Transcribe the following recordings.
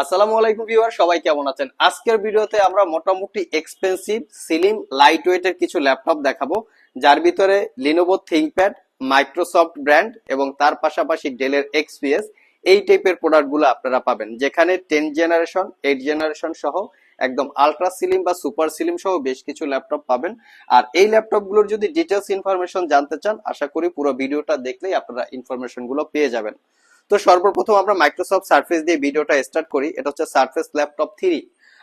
আসসালামু আলাইকুম ভিউয়ার, সবাই কেমন আছেন? আজকের ভিডিওতে আমরা মোটামুটি এক্সপেন্সিভ সিলিম লাইট ওয়েটের কিছু ল্যাপটপ দেখাবো, যার ভিতরে লিনোভো থিংকপ্যাড মাইক্রোসফট ব্র্যান্ড এবং তার পাশাপাশি ডেলের এক্সপিএস এই টাইপের প্রোডাক্টগুলো আপনারা পাবেন। যেখানে টেন জেনারেশন এইট জেনারেশন সহ একদম আলট্রা সিলিম বা সুপার সিলিম সহ বেশ কিছু ল্যাপটপ পাবেন। আর এই ল্যাপটপগুলোর যদি ডিটেলস ইনফরমেশন জানতে চান, আশা করি পুরো ভিডিওটা দেখলেই আপনারা ইনফরমেশনগুলো পেয়ে যাবেন। তো সর্বপ্রথম আমরা মাইক্রোসফট সার্ফেস দিয়ে ভিডিওটা স্টার্ট করি। এটা হচ্ছে সার্ফেস ল্যাপটপ থ্রি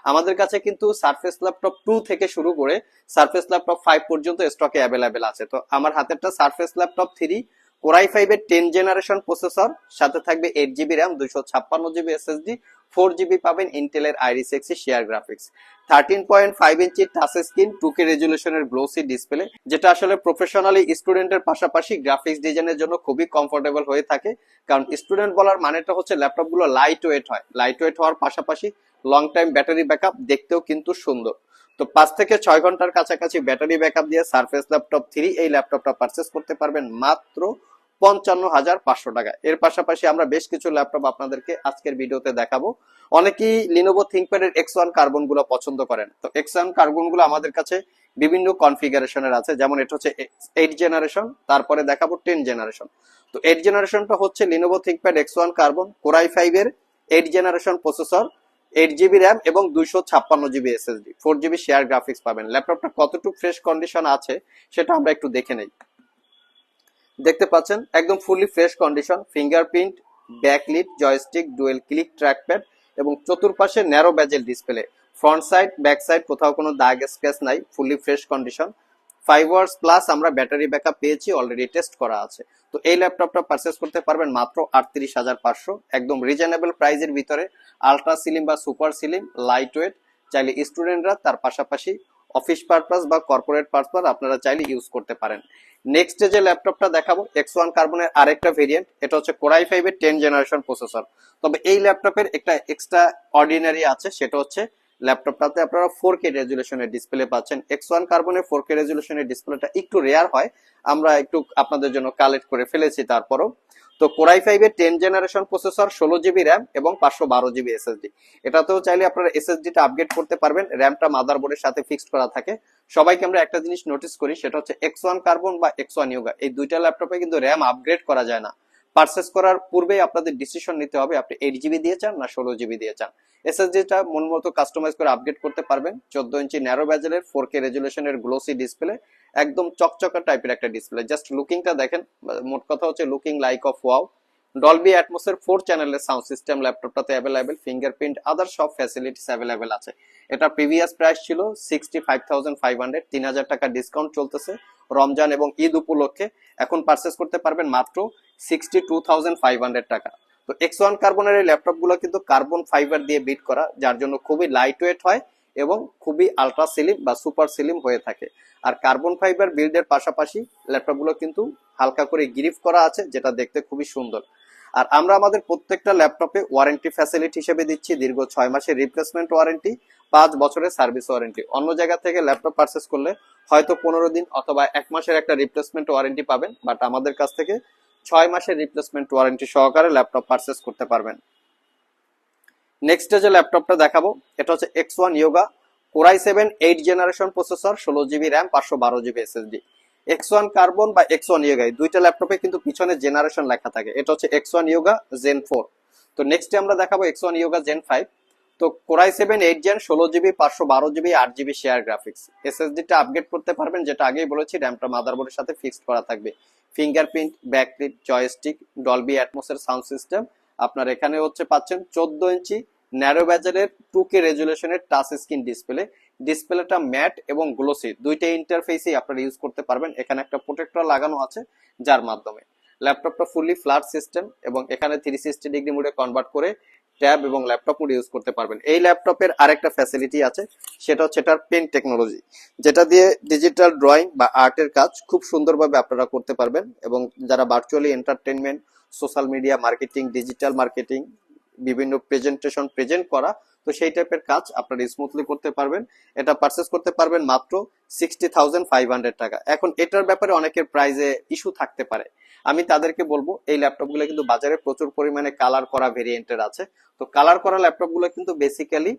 আমাদের কাছে কিন্তু সার্ফেস ল্যাপটপ টু থেকে শুরু করে সার্ফেস ল্যাপটপ ফাইভ পর্যন্ত স্টকে অ্যাভেলেবেল আছে। তো আমার হাতেরটা Surface laptop three core i five এর টেন জেনারেশন প্রসেসর, সাথে থাকবে এইট জিবি র্যাম দুইশো ছাপ্পান্ন জিবি এসএসডি ফোর জিবি পাবেন ইন্টেলের Iris Xe share graphics thirteen point five inch touch screen two K রেজুলেশনের glossy display যেটা আসলে প্রফেশনালি স্টুডেন্টের পাশাপাশি গ্রাফিক্স ডিজাইনের জন্য খুবই কমফোর্টেবল হয়ে থাকে। কারণ স্টুডেন্ট বলার মানেটা হচ্ছে ল্যাপটপগুলো লাইট ওয়েট হয়। লাইট ওয়েট হওয়ার পাশাপাশি লং টাইম ব্যাটারি ব্যাকআপ দেখতেও কিন্তু সুন্দর। তো পাঁচ থেকে ছয় ঘণ্টার কাছাকাছি ব্যাটারি ব্যাকআপ দিয়ে সার্ফেস ল্যাপটপ থ্রি এই ল্যাপটপটা পারচেস করতে পারবেন মাত্র পঞ্চান্ন হাজার পাঁচশো টাকা। এর পাশাপাশি আমরা বেশ কিছু ল্যাপটপ আপনাদেরকে আজকের ভিডিওতে দেখাবো। অনেকেই লিনোভো থিঙ্কপ্যাড এর এক্স ওয়ান কার্বনগুলো পছন্দ করেন। তো এক্স ওয়ান কার্বনগুলো আমাদের কাছে বিভিন্ন কনফিগারেশনের আছে। যেমন এটা হচ্ছে এইট জেনারেশন তারপরে দেখাবো টেন জেনারেশন তো এইট জেনারেশনটা হচ্ছে Lenovo ThinkPad X one carbon core i five এর eight generation processor eight GB RAM এবং দুইশো ছাপ্পান্ন GB SSD four GB share graphics পাবেন। ল্যাপটপটা কতটুকু ফ্রেশ কন্ডিশন আছে, সেটা আমরা একটু দেখে নেই। দেখতে পাচ্ছেন, একদম fully fresh condition fingerprint backlit joystick dual click trackpad এবং চতুর্পাশে narrow bezel display front side back side কোথাও কোনো দাগ স্পেস নাই fully fresh condition five hours plus আমরা ব্যাটারি ব্যাকআপ পেয়েছি অলরেডি টেস্ট করা আছে। তো এই ল্যাপটপটা পারচেস করতে পারবেন মাত্র আটত্রিশ হাজার পাঁচশো। একদম রিজনেবল প্রাইজের ভিতরে আলট্রা সিলিম বা সুপার সিলিম লাইট ওয়েট চাইলে স্টুডেন্টরা তার পাশাপাশি অফিস পারপাস বা কর্পোরেট পারপাস আপনারা চাইলে ইউজ করতে পারেন। নেক্সট যে ল্যাপটপটা দেখাবো এক্স ওয়ান কার্বনের আরেকটা ভেরিয়েন্ট এটা হচ্ছে কোরাই ফাইভ এর টেন জেনারেশন প্রসেসর তবে এই ল্যাপটপের একটা এক্সট্রা অর্ডিনারি আছে, সেটা হচ্ছে ল্যাপটপটাতে আপনারা ফোর কে রেজুলেশনের ডিসপ্লে পাচ্ছেন। এক্স ওয়ান কার্বনের ফোর কে রেজুলেশনের ডিসপ্লেটা একটু রেয়ার হয়। আমরা একটু আপনাদের জন্য কালেক্ট করে ফেলেছি তারপরও। তো কোরাই ফাইভ এর টেন জেনারেশন প্রসেসর ষোলো জিবি র্যাম এবং পাঁচশো বারো জিবি এসএসডি এটাতেও চাইলে আপনারা এসএসডিটা আপগ্রেড করতে পারবেন। র্যামটা মাদারবোর্ডের সাথে ফিক্সড করা থাকে। সবাইকে আমরা একটা জিনিস নোটিস করি, সেটা হচ্ছে এক্স ওয়ান কার্বন বা এক্স ওয়ান ইয়োগা এই দুইটা ল্যাপটপে কিন্তু র্যাম আপগ্রেড করা যায় না। পারচেস করার পূর্বেই আপনাদের ডিসিশন নিতে হবে আপনি এইট জিবি দিয়ে চান না ষোলো জিবি দিয়ে চান। এসএসডিটা মন মতো কাস্টমাইজ করে আপডেট করতে পারবেন। চোদ্দ ইঞ্চি ন্যারো ব্যাজেলের ফোর কে রেজুলেশনের গ্লোসি ডিসপ্লে একদম চকচকা টাইপের একটা ডিসপ্লে জাস্ট লুকিংটা দেখেন, মোট কথা হচ্ছে looking like of wow Dolby অ্যাটমসের four চ্যানেলের সাউন্ড সিস্টেম ল্যাপটপটাতে অ্যাভেলেবেল ফিঙ্গারপ্রিন্ট আদার সব ফ্যাসিলিটিস অ্যাভেলেবেল আছে। এটা প্রিভিয়াস প্রাইস ছিল sixty five thousand five hundred তিন হাজার টাকা ডিসকাউন্ট চলতেছে। রমজান এবং ঈদ উপলক্ষে এখন পারচেস করতে পারবেন মাত্র sixty two thousand five hundred টাকা। তো এক্স ওয়ান কার্বনের এই ল্যাপটপগুলো কিন্তু কার্বন ফাইবার দিয়ে বিট করা, যার জন্য খুবই লাইট ওয়েট হয় এবং খুবই আলট্রা সিলিম বা সুপার সিলিম হয়ে থাকে। আর কার্বন ফাইবার বিল্ডের পাশাপাশি ল্যাপটপগুলো কিন্তু হালকা করে গ্রিফ করা আছে, যেটা দেখতে খুবই সুন্দর। আর আমরা আমাদের প্রত্যেকটা ল্যাপটপে ওয়ারেন্টি ফ্যাসিলিটি হিসেবে দিচ্ছি, দীর্ঘ ছয় মাসের রিপ্লেসমেন্ট ওয়ারেন্টি পাঁচ বছরের সার্ভিস ওয়ারেন্টি অন্য জায়গা থেকে ল্যাপটপ পারচেস করলে হয়তো পনেরো দিন অথবা এক মাসের একটা রিপ্লেসমেন্ট ওয়ারেন্টি পাবেন বাট আমাদের কাছ থেকে ছয় মাসের রিপ্লেসমেন্ট ওয়ারেন্টি সহকারে ল্যাপটপ পারচেস করতে পারবেন। নেক্সট যে ল্যাপটপটা দেখাবো, এটা হচ্ছে X one Yoga core i seven eight generation processor ষোলো জিবি র্যাম পাঁচশো বারো GB SSD X one carbon বা এক্স ওয়ান ইয়োগা এই দুইটা ল্যাপটপে কিন্তু পিছনে জেনারেশন লেখা থাকে। এটা হচ্ছে X one Yoga gen four তো নেক্সটে আমরা দেখাবো X one Yoga gen five তো core i seven eight gen ষোলো জিবি পাঁচশো বারো জিবি আট জিবি শেয়ার গ্রাফিক্স এসএসডিটা আপগ্রেড করতে পারবেন, যেটা আগেই বলেছি র্যামটা মাদারবোর্ডের সাথে ফিক্সড করা থাকবে। ফিঙ্গারপ্রিন্ট ব্যাকলিট জয়স্টিক ডলবি অ্যাটমসের সাউন্ড সিস্টেম আপনার এখানে হচ্ছে পাচ্ছেন চোদ্দ ইঞ্চি ন্যারো ব্যাজেলের টু কে রেজুলেশনের টাচ স্ক্রিন ডিসপ্লে ডিসপ্লেটা ম্যাট এবং গ্লোসি দুইটা ইন্টারফেসই আপনারা ইউজ করতে পারবেন। এখানে একটা প্রোটেক্টর লাগানো আছে, যার মাধ্যমে। ল্যাপটপটা ফুললি ফ্ল্যাট সিস্টেম এবং এখানে থ্রি সিক্সটি ডিগ্রি মোডে কনভার্ট করে ট্যাব এবং ল্যাপটপ মোড ইউজ করতে পারবেন। এই ল্যাপটপের আরেকটা ফ্যাসিলিটি আছে, সেটা হচ্ছে এটার পেন টেকনোলজি যেটা দিয়ে ডিজিটাল ড্রয়িং বা আর্টের কাজ খুব সুন্দরভাবে আপনারা করতে পারবেন এবং যারা virtually entertainment social media marketing digital marketing বিভিন্ন প্রেজেন্টেশন প্রেজেন্ট করা, তো সেই টাইপের কাজ আপনারা স্মুথলি করতে পারবেন। এটা পারচেস করতে পারবেন মাত্র সিক্সটি থাউজেন্ড ফাইভ হান্ড্রেড টাকা। এখন এটার ব্যাপারে অনেকের প্রাইজে ইস্যু থাকতে পারে। আমি তাদেরকে বলব, এই ল্যাপটপগুলো কিন্তু বাজারে প্রচুর পরিমাণে কালার করা ভেরিয়েন্টের আছে। তো কালার করা ল্যাপটপগুলো কিন্তু বেসিক্যালি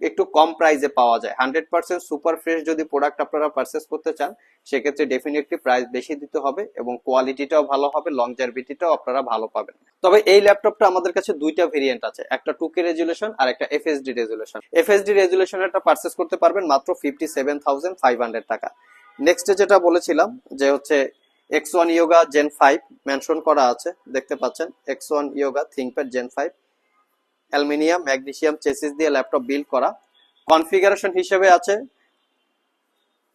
একটু কম প্রাইসে পাওয়া যায়। হান্ড্রেড পার্সেন্ট সুপার ফ্রেশ যদি প্রোডাক্ট আপনারা পারচেস করতে চান, সেক্ষেত্রে ডেফিনেটলি প্রাইস বেশি দিতে হবে এবং কোয়ালিটিটাও ভালো হবে লং লংজারভিটিটাও আপনারা ভালো পাবেন। তবে এই ল্যাপটপটা আমাদের কাছে দুইটা ভেরিয়েন্ট আছে, একটা টু কে রেজুলেশন আর একটা F S D resolution F S D রেজুলেশনেরটা purchase করতে পারবেন মাত্র fifty seven thousand five hundred টাকা। নেক্সটে যেটা বলেছিলাম যে হচ্ছে X one Yoga gen five mention করা আছে, দেখতে পাচ্ছেন। X one Yoga ThinkPad gen five aluminium, magnesium, chassis দিয়ে ল্যাপটপ বিল্ড করা। কনফিগারেশন হিসেবে আছে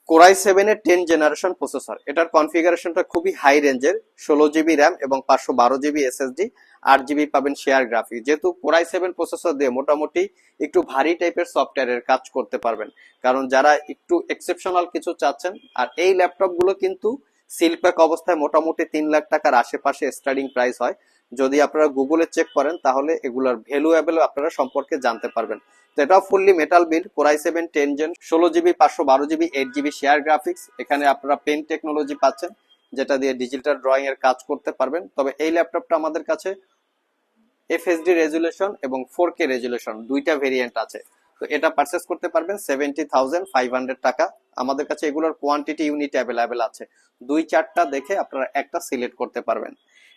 কোরাই সেভেন এর টেন জেনারেশন প্রসেসর এটার কনফিগারেশনটা খুবই হাই রেঞ্জের ষোলো জিবি র্যাম এবং পাঁচশো বারো জিবি এসএসডি আট জিবি পাবেন শেয়ার গ্রাফিক যেহেতু কোরাই সেভেন প্রসেসর দিয়ে মোটামুটি একটু ভারী টাইপের সফটওয়্যারের কাজ করতে পারবেন। কারণ যারা একটু এক্সেপশনাল কিছু চাচ্ছেন, আর এই ল্যাপটপগুলো কিন্তু সিলপ্যাক অবস্থায় মোটামুটি তিন লাখ টাকার আশেপাশে স্টার্টিং প্রাইস হয়। যদি আপনারা গুগলে চেক করেন, তাহলে এগুলোর ভ্যালুয়েবল আপনারা সম্পর্কে জানতে পারবেন। তো এটাও fully metal build core i seven ten gen ষোলো জিবি পাঁচশো বারো GB eight GB share graphics এখানে আপনারা পেন টেকনোলজি পাচ্ছেন, যেটা দিয়ে ডিজিটাল ড্রয়িং এর কাজ করতে পারবেন। তবে এই ল্যাপটপটা আমাদের কাছে এফএসডি রেজুলেশন এবং ফোর কে রেজুলেশন দুইটা ভেরিয়েন্ট আছে। এটা পারচেস করতে পারবেন সেভেন্টি থাউজেন্ড ফাইভ হান্ড্রেড টাকা। আমাদের কাছে এগুলোর কোয়ান্টিটি ইউনিট অ্যাভেলেবেল আছে। দুই চারটা দেখে আপনারা একটা সিলেক্ট করতে পারবেন।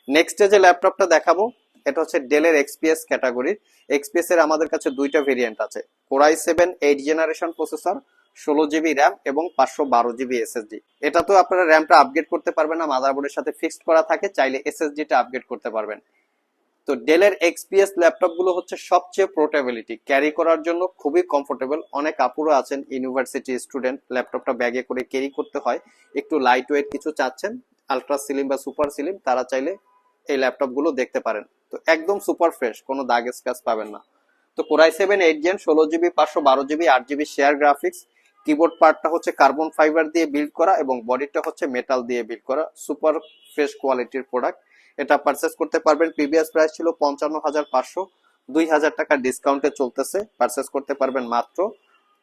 নেক্সট যে ল্যাপটপটা দেখাবো, এটা হচ্ছে ডেলের এক্সপিএস ক্যাটাগরির এক্সপিএস এর আমাদের কাছে দুইটা ভেরিয়েন্ট আছে। Core i seven eight generation processor ষোলো জিবি র্যাম এবং পাঁচশো বারো জিবি এসএসডি এটা তো আপনারা র্যামটা আপগ্রেড করতে পারবেন না মাদারবোর্ডের সাথে ফিক্সড করা থাকে, চাইলে এসএসডিটা আপগ্রেড করতে পারবেন। তো ডেলের এক্সপিএস ল্যাপটপগুলো হচ্ছে সবচেয়ে পোর্টেবিলিটি ক্যারি করার জন্য খুবই কমফোর্টেবল অনেক আপুরো আছেন ইউনিভার্সিটি স্টুডেন্ট ল্যাপটপটা ব্যাগে করে ক্যারি করতে হয়। একটু লাইট ওয়েট কিছু চাচ্ছেন আলট্রা সিলিম বা সুপার সিলিম তারা চাইলে এই ল্যাপটপগুলো দেখতে পারেন। তো একদম সুপার ফ্রেশ কোনো দাগ স্ক্র্যাচ পাবেন না। তো core i seven eight gen ষোলো জিবি পাঁচশো বারো জিবি আট জিবি শেয়ার গ্রাফিক্স কিবোর্ড পার্টটা হচ্ছে কার্বন ফাইবার দিয়ে বিল্ড করা এবং বডিটা হচ্ছে মেটাল দিয়ে বিল্ড করা। সুপার ফ্রেশ কোয়ালিটির প্রোডাক্ট এটা পারচেস করতে পারবেন। প্রিভিয়াস প্রাইস ছিল পঞ্চান্ন হাজার পাঁচশো। দুই হাজার টাকা ডিসকাউন্টে চলতেছে। পারচেস করতে পারবেন মাত্র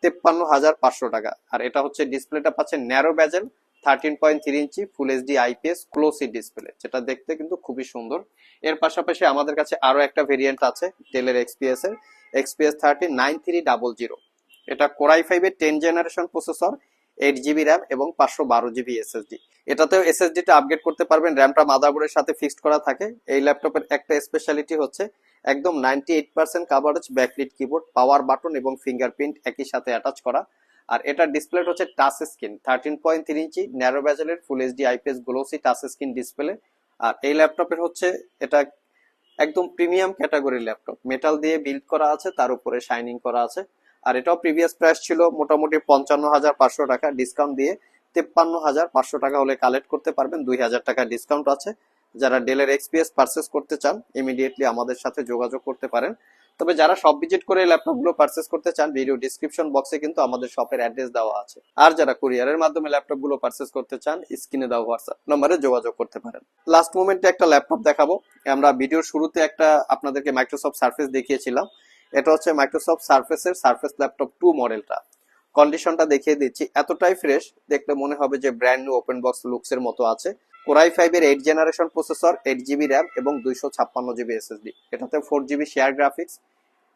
তেপ্পান্ন হাজার পাঁচশো টাকা। আর এটা হচ্ছে ডিসপ্লেটা পাচ্ছেন narrow bezel thirteen point three inch full HD IPS glossy display যেটা দেখতে কিন্তু খুবই সুন্দর। এর পাশাপাশি আমাদের কাছে আরও একটা ভেরিয়েন্ট আছে টেলের এক্সপিএস এর XPS thirty nine three double zero এটা কোরাই ফাইভের ten generation processor eight GB RAM এবং পাঁচশো বারো জিবি এসএসডি এটাতেও এসএসডিটা আপগ্রেড করতে পারবেন র্যামটা মাদারবোর্ডের সাথে ফিক্সড করা থাকে। এই ল্যাপটপের একটা স্পেশালিটি হচ্ছে একদম ninety eight percent coverage backlit keyboard power button এবং ফিঙ্গারপ্রিন্ট একই সাথে অ্যাটাচ করা। আর এটার ডিসপ্লে হচ্ছে touch screen thirteen point three inch narrow ব্যাজেলের full HD IPS glossy touch screen display আর এই ল্যাপটপের হচ্ছে এটা একদম প্রিমিয়াম ক্যাটাগরির ল্যাপটপ মেটাল দিয়ে বিল্ড করা আছে, তার উপরে শাইনিং করা আছে। আর এটাও প্রিভিয়াস প্রাইস ছিল মোটামুটি পঞ্চান্ন হাজার পাঁচশো টাকা ডিসকাউন্ট দিয়ে তেপ্পান্ন হাজার পাঁচশো টাকা হলে কালেক্ট করতে পারবেন। দুই হাজার টাকা ডিসকাউন্ট আছে। যারা ডেলের এক্সপিএস পারচেস করতে চান ইমিডিয়েটলি আমাদের সাথে যোগাযোগ করতে পারেন। তবে যারা সব ভিজিট করে ল্যাপটপগুলো পারচেস করতে চান ভিডিও ডিসক্রিপশন বক্সে কিন্তু আমাদের শপের অ্যাড্রেস দেওয়া আছে। আর যারা কুরিয়ারের মাধ্যমে ল্যাপটপগুলো পারচেস করতে চান স্ক্রিনে দেওয়া হোয়াটসঅ্যাপ নম্বরে যোগাযোগ করতে পারেন। লাস্ট মোমেন্টে একটা ল্যাপটপ দেখাবো। আমরা ভিডিওর শুরুতে একটা আপনাদেরকে মাইক্রোসফট সার্ফেস দেখিয়েছিলাম। এটা হচ্ছে মাইক্রোসফট সার্ফেসের সার্ফেস ল্যাপটপ টু। মডেলটা কন্ডিশনটা দেখিয়ে দিচ্ছি। এতটাই ফ্রেশ দেখলে মনে হবে যে brand new open box looks এর মতো আছে। কোরাই ফাইভ এর eight generation processor eight GB RAM এবং দুইশো ছাপ্পান্ন জিবি এসএসডি এটাতে four GB share graphics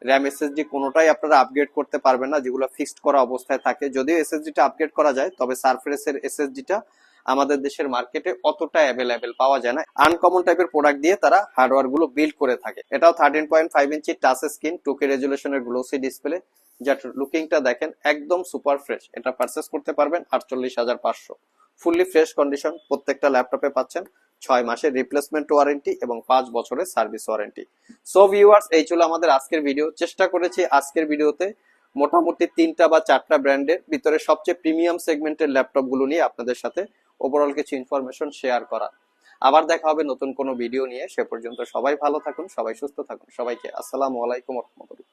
RAM SSD কোনোটাই আপনারা আপগ্রেড করতে পারবেন না, যেগুলো ফিক্সড করা অবস্থায় থাকে। যদিও এসএসডিটা আপগ্রেড করা যায়, তবে সারফেসের এসএসডিটা আমাদের দেশের মার্কেটে অতটা অ্যাভেলেবেল পাওয়া যায় না। আনকমন টাইপের প্রোডাক্ট দিয়ে তারা হার্ডওয়্যারগুলো বিল্ড করে থাকে। এটাও thirteen point five inch touch screen two K রেজুলেশনের glossy display যার লুকিংটা দেখেন একদম সুপার ফ্রেশ এটা পারচেস করতে পারবেন আটচল্লিশ হাজার পাঁচশো। ফুললি ফ্রেশ কন্ডিশন প্রত্যেকটা ল্যাপটপে পাচ্ছেন ছয় মাসের রিপ্লেসমেন্ট ওয়ারেন্টি এবং পাঁচ বছরের সার্ভিস ওয়ারেন্টি সো ভিউয়ার্স এই ছিল আমাদের আজকের ভিডিও চেষ্টা করেছি আজকের ভিডিওতে মোটামুটি তিনটা বা চারটা ব্র্যান্ডের ভিতরে সবচেয়ে প্রিমিয়াম সেগমেন্টের ল্যাপটপগুলো নিয়ে আপনাদের সাথে ওভারঅল কিছু ইনফরমেশন শেয়ার করা আবার দেখা হবে নতুন কোনো ভিডিও নিয়ে। সে পর্যন্ত সবাই ভালো থাকুন, সবাই সুস্থ থাকুন। সবাইকে আসসালামু আলাইকুম রহমতুল্লাহ।